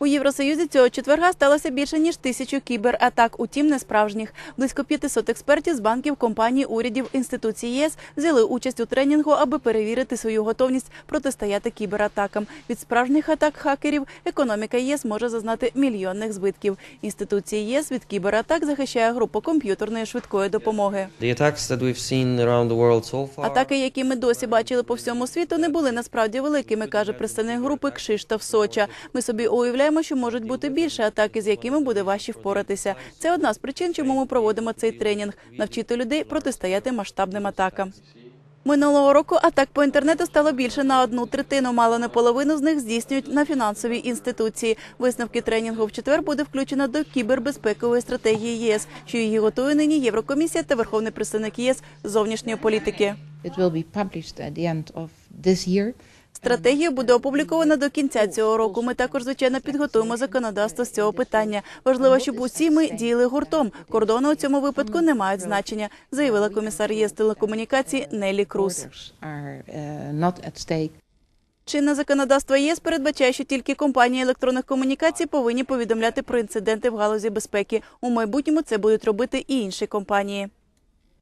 У Євросоюзі цього четверга сталося більше ніж тисячу кібератак, утім не справжніх. Близько 500 експертів з банків, компаній, урядів, інституцій єС взяли участь у тренінгу, аби перевірити свою готовність протистояти кібератакам. Від справжніх атак хакерів економіка ЄС може зазнати мільйонних збитків. Інституції ЄС від кібератак захищає група комп'ютерної швидкої допомоги. Атаки, які ми досі бачили по всьому світу, не були насправді великими, каже представник групи Кшиштоф Соча. Ми собі уявляємо, що можуть бути більше атаки, з якими буде важче впоратися. Це одна з причин, чому ми проводимо цей тренінг навчити людей протистояти масштабним атакам. Минулого року атак по інтернету стало більше на одну третину. Мало не половину з них здійснюють на фінансові інституції. Висновки тренінгу в четвер буде включено до кібербезпекової стратегії ЄС, що її готує нині Єврокомісія та Верховний представник ЄС зовнішньої політики. Стратегія буде опублікована до кінця цього року. Ми також звичайно підготуємо законодавство з цього питання. Важливо, щоб усі ми діяли гуртом. Кордони у цьому випадку не мають значення, заявила комісар ЄС телекомунікацій Нелі Круз. Stake. Чинне законодавство ЄС передбачає, що тільки компанії електронних комунікацій повинні повідомляти про інциденти в галузі безпеки. У майбутньому це будуть робити і інші компанії.